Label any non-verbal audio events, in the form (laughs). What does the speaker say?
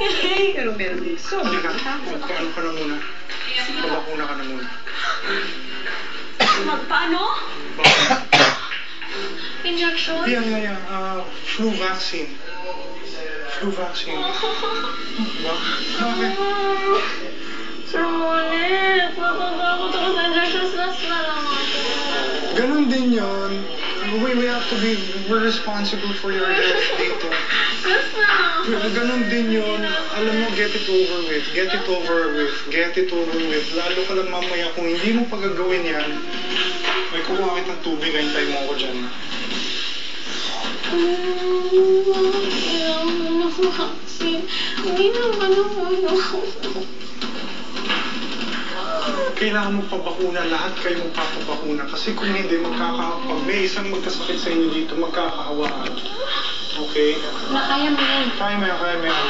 Pero meron din. So, magpaano ka na muna. Pabakuna ka na muna. Magpaano? (coughs) Injection? Yan, yan, yan. Ah, flu vaccine. Flu vaccine. (laughs) Ba? Bakit? Sir Monet, natatakot ako sa injections. Last na lang ako. Ganon din yun. We, we have to be, we're responsible for your health Ganon din yun. Alam mo, get it over with. Get it over with. Get it over with. Lalo ka lang mamaya kung hindi mo pagagawin yan, may kukuha kitang tubig, hintay mo ako dyan. Ng. Hindi naman ako. Kailangan mo pabakuna, lahat kayo magpapabakuna. Kasi kung hindi, magkaka, pag may isang magkasakit sa inyo dito, magkakahawaan. Okay? Na kaya mo yan. Kaya mo yan, kaya mo yan.